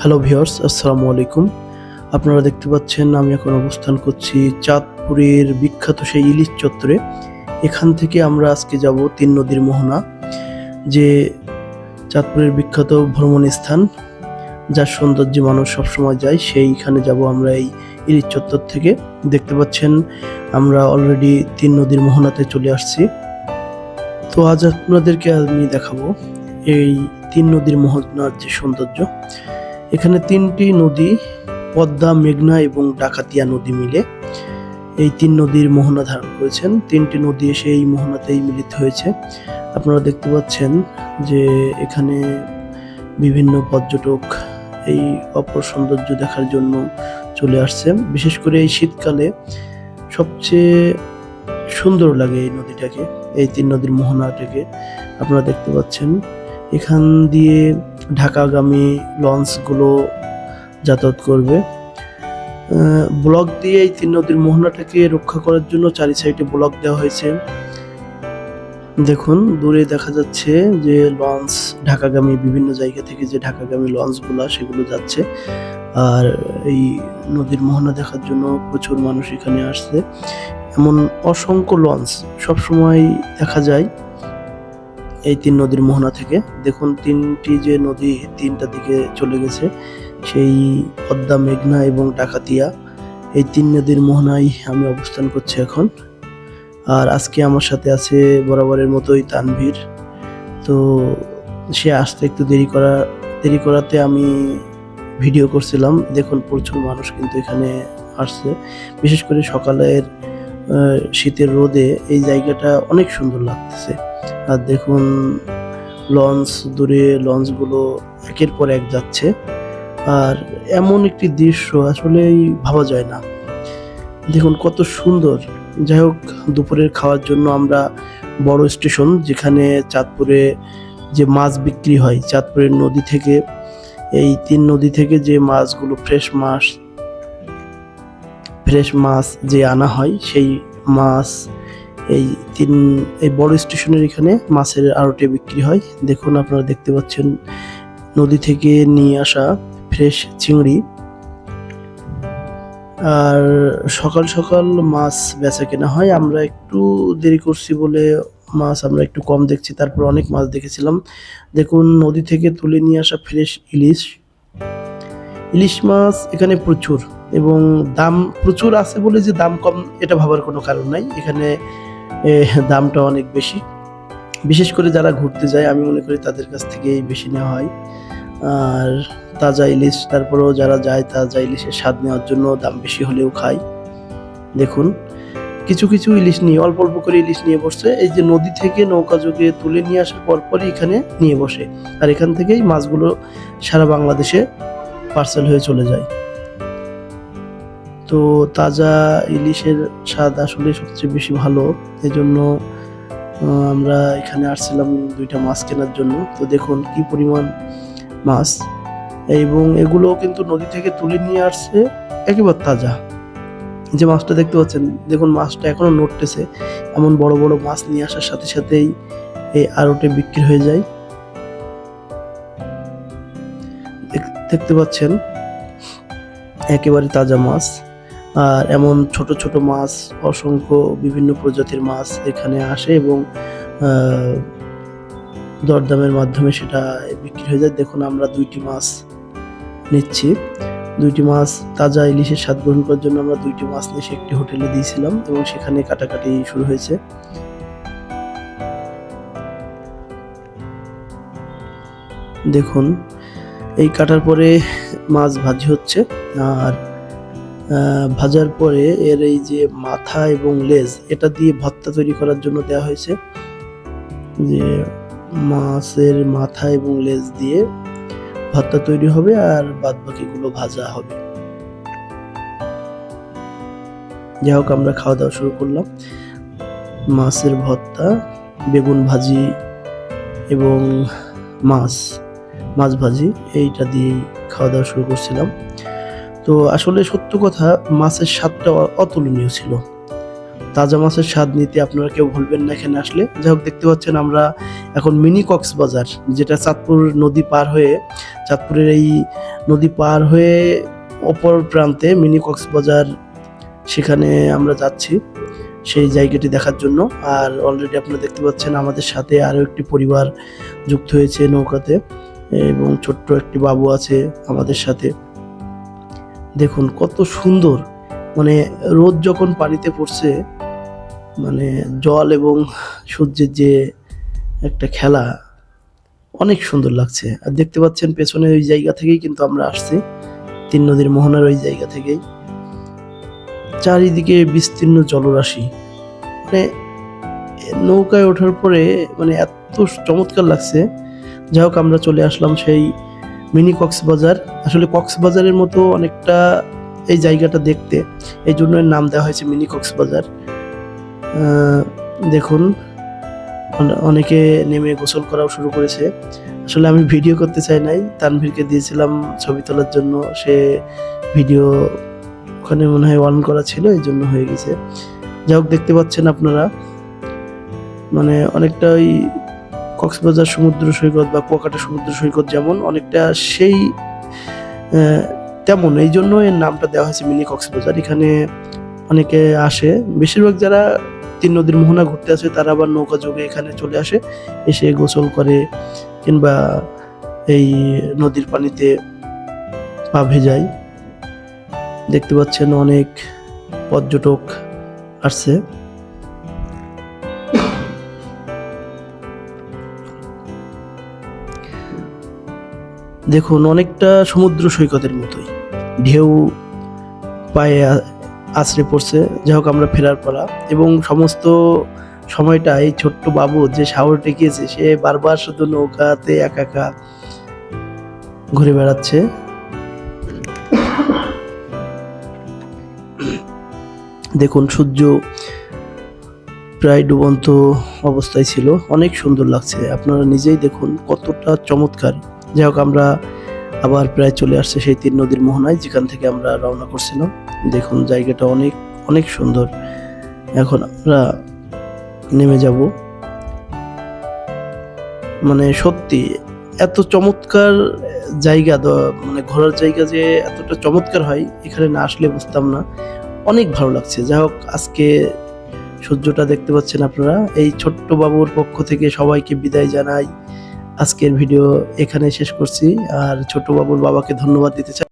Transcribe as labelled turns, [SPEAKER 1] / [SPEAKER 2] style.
[SPEAKER 1] Hello viewers আসসালামু আলাইকুম। আপনারা দেখতে পাচ্ছেন আমি এখন অবস্থান করছি চাঁদপুরের বিখ্যাত সেই ইলিশ চত্বরে। এখান থেকে আমরা আজকে যাব তিন নদীর মোহনা, যে চাঁদপুরের বিখ্যাত ভ্রমণ স্থান, যার সৌন্দর্যে মানুষ সবসময় যায়। সেইখানে যাব আমরা এই ইলিশ চত্বর থেকে। দেখতে পাচ্ছেন আমরা অলরেডি তিন নদীর মোহনাতে চলে আসছি। তো আজ আপনাদেরকে আমি দেখাবো এই তিন নদীর মোহনার যে সৌন্দর্য। এখানে তিনটি নদী, পদ্মা, মেঘনা এবং ডাকাতিয়া নদী মিলে। এই তিন নদীর মোহনা ধারণ করেছেন। তিনটি নদী এসে এই মোহনাতেই মিলিত হয়েছে। আপনারা দেখতে পাচ্ছেন যে এখানে বিভিন্ন পর্যটক এই অপর সৌন্দর্য দেখার জন্য চলে আসছে বিশেষ করে এই শীতকালে সবচেয়ে সুন্দর লাগে এই নদীটাকে, এই তিন নদীর মোহনাটাকে। আপনারা দেখতে পাচ্ছেন এখান দিয়ে ঢাকাগামী লঞ্চগুলো যাতায়াত করবে। ব্লক দিয়ে এই তিন নদীর মোহনাটাকে রক্ষা করার জন্য চারি সাইডে ব্লক দেওয়া হয়েছে। দেখুন, দূরে দেখা যাচ্ছে যে লঞ্চ ঢাকাগামী বিভিন্ন জায়গা থেকে যে ঢাকাগামী লঞ্চগুলো, সেগুলো যাচ্ছে। আর এই নদীর মোহনা দেখার জন্য প্রচুর মানুষ এখানে আসছে। এমন অসংখ্য লঞ্চ সবসময় দেখা যায়। এই তিন নদীর মোহনা থেকে। দেখুন, তিনটি যে নদী তিনটা দিকে চলে গেছে, সেই পদ্মা, মেঘনা এবং ডাকাতিয়া। এই তিন নদীর মোহনায় আমি অবস্থান করছি এখন। আর আজকে আমার সাথে আছে বরাবরের মতোই তানভীর। তো সে আসতে একটু দেরি করা, দেরি করাতে আমি ভিডিও করছিলাম। দেখুন, প্রচুর মানুষ কিন্তু এখানে আসছে। বিশেষ করে সকালের শীতের রোদে এই জায়গাটা অনেক সুন্দর লাগতেছে। আর দেখুন, লঞ্চ দূরে লঞ্চগুলো একের পর এক যাচ্ছে। আর এমন একটি দৃশ্য আসলেই ভাবা যায় না। দেখুন, কত সুন্দর। যাই হোক, দুপুরের খাওয়ার জন্য আমরা বড় স্টেশন, যেখানে চাঁদপুরে যে মাছ বিক্রি হয়, চাঁদপুরের নদী থেকে, এই তিন নদী থেকে যে মাছগুলো ফ্রেশ মাছ ফ্রেশ মাছ যে আনা হয়, সেই মাছ এই তিন, এই বড় স্টেশনের এখানে মাছের আড়টে বিক্রি হয়। দেখুন, আপনারা দেখতে পাচ্ছেন নদী থেকে নিয়ে আসা ফ্রেশ চিংড়ি। আর সকাল সকাল মাছ বেচা কেনা হয়। আমরা একটু দেরি করছি বলে মাছ আমরা একটু কম দেখছি, তারপর অনেক মাছ দেখেছিলাম। দেখুন, নদী থেকে তুলে নিয়ে আসা ফ্রেশ ইলিশ। ইলিশ মাছ এখানে প্রচুর এবং দাম প্রচুর আছে বলে যে দাম কম, এটা ভাবার কোনো কারণ নাই। এখানে দামটা অনেক বেশি। বিশেষ করে যারা ঘুরতে যায়, আমি মনে করি তাদের কাছ থেকেই বেশি নেওয়া হয়। আর তাজা ইলিশ, তারপরেও যারা যায় তাজা ইলিশের স্বাদ নেওয়ার জন্য দাম বেশি হলেও খায়। দেখুন, কিছু কিছু ইলিশ নিয়ে, অল্প অল্প করে ইলিশ নিয়ে বসছে। এই যে নদী থেকে নৌকা যোগে তুলে নিয়ে আসার পরপরই এখানে নিয়ে বসে। আর এখান থেকেই মাছগুলো সারা বাংলাদেশে পার্সেল হয়ে চলে যায়। তো তাজা ইলিশের স্বাদ আসলে সবচেয়ে বেশি ভালো। এজন্য আহ, আমরা এখানে আসছিলাম দুইটা মাছ কেনার জন্য। তো দেখুন কি পরিমাণ মাছ। এবং এগুলো কিন্তু নদী থেকে তুলে নিয়ে আসছে একেবারে তাজা। যে মাছটা দেখতে পাচ্ছেন দেখুন মাছটা এখনও নড়তেছে। এমন বড় বড় মাছ নিয়ে আসার সাথে সাথেই এই আড়টে বিক্রি হয়ে যায়। দেখ- দেখতে পাচ্ছেন একেবারে তাজা মাছ। আর এমন ছোট ছোট মাছ, অসংখ্য বিভিন্ন প্রজাতির মাছ এখানে আসে এবং দরদামের মাধ্যমে সেটা বিক্রি হয়ে যায়। দেখুন, আমরা দুইটি মাছ নিচ্ছি। দুইটি মাছ তাজা ইলিশের স্বাদ গ্রহণ করার জন্য আমরা দুইটি মাছ নিয়ে একটি হোটেলে দিয়েছিলাম এবং সেখানে কাটাকাটি শুরু হয়েছে। দেখুন, এই কাটার পরে মাছ ভাজি হচ্ছে আর ভাজার পরে এর এই যে মাথা এবং লেজ, এটা দিয়ে ভর্তা তৈরি করার জন্য দেওয়া হয়েছে। যে মাছের মাথা এবং লেজ দিয়ে ভর্তা তৈরি হবে আর বাদ বাকিগুলো ভাজা হবে। যাই হোক, আমরা খাওয়া দাওয়া শুরু করলাম। মাছের ভর্তা, বেগুন ভাজি এবং মাছ মাছ ভাজি, এইটা দিয়েই খাওয়া দাওয়া শুরু করছিলাম। তো আসলে সত্য কথা, মাছের স্বাদটা অতুলনীয় ছিল। তাজা মাছের স্বাদ নিতে আপনারা কেউ ভুলবেন না এখানে আসলে। যাই হোক, দেখতে পাচ্ছেন আমরা এখন মিনি কক্সবাজার, যেটা চাঁদপুর নদী পার হয়ে, চাঁদপুরের এই নদী পার হয়ে অপর প্রান্তে মিনি কক্সবাজার সেখানে আমরা যাচ্ছি সেই জায়গাটি দেখার জন্য। আর অলরেডি আপনারা দেখতে পাচ্ছেন আমাদের সাথে আরও একটি পরিবার যুক্ত হয়েছে নৌকাতে, এবং ছোট্ট একটি বাবু আছে আমাদের সাথে। দেখুন, কত সুন্দর। মানে রোদ যখন পানিতে পড়ছে মানে জল এবং সূর্যের যে একটা খেলা, অনেক সুন্দর লাগছে। আর দেখতে পাচ্ছেন পেছনে ওই জায়গা থেকেই কিন্তু আমরা আসছি। তিন নদীর মোহনার ওই জায়গা থেকেই। চারিদিকে বিস্তীর্ণ জলরাশি। মানে নৌকায় ওঠার পরে মানে এত চমৎকার লাগছে। যাই হোক, আমরা চলে আসলাম সেই মিনি কক্সবাজার। আসলে কক্সবাজারের মতো অনেকটা এই জায়গাটা দেখতে। এই জন্য নাম দেওয়া হয়েছে মিনি কক্সবাজার। দেখুন, অনে- অনেকে নেমে গোসল করাও শুরু করেছে। আসলে আমি ভিডিও করতে চাই নাই, তানভীরকে দিয়েছিলাম ছবি তোলার জন্য। সে ভিডিও ওখানে মনে হয় অন করা ছিল এই জন্য হয়ে গেছে। যাই হোক, দেখতে পাচ্ছেন আপনারা। মানে অনেকটা ওই কক্সবাজার সমুদ্র সৈকত বা কুয়াকাটা সমুদ্র সৈকত যেমন, অনেকটা সেই তেমন। এই জন্য এর নামটা দেওয়া হয়েছে মিনি কক্সবাজার। এখানে অনেকে আসে। বেশিরভাগ যারা তিন নদীর মোহনা ঘুরতে আসে, তারা আবার নৌকা যোগে এখানে চলে আসে। এসে গোসল করে কিংবা এই নদীর পানিতে পা ভেজায়। দেখতে পাচ্ছেন অনেক পর্যটক আসছে। দেখুন, অনেকটা সমুদ্র সৈকতের মতোই। ঢেউ পায়ে আছড়ে পড়ছে। যাই হোক, আমরা ফেরার পালা এবং সমস্ত সময়টা এই ছোট্ট বাবু যে সাগর টেকিয়েছে সে বারবার শুধু নৌকাতে একা একা ঘুরে বেড়াচ্ছে। দেখুন, সূর্য প্রায় ডুবন্ত অবস্থায় ছিল। অনেক সুন্দর লাগছে। আপনারা নিজেই দেখুন কতটা চমৎকার। যাই হোক আমরা আবার প্রায় চলে আসছে সেই তিন নদীর মোহনায়, যেখান থেকে আমরা রওনা করছিলাম। দেখুন, জায়গাটা অনেক অনেক সুন্দর। এখন আমরা নেমে যাব। মানে সত্যি, এত চমৎকার জায়গা মানে ঘোরার জায়গা যে এতটা চমৎকার হয়, এখানে না আসলে বুঝতাম না। অনেক ভালো লাগছে। যাই হোক আজকে সূর্যটা দেখতে পাচ্ছেন আপনারা। এই ছোট্ট বাবুর পক্ষ থেকে সবাইকে বিদায় জানাই। আজকের ভিডিও এখানে শেষ করছি। আর ছোট বাবুর বাবাকে ধন্যবাদ দিতে চাই।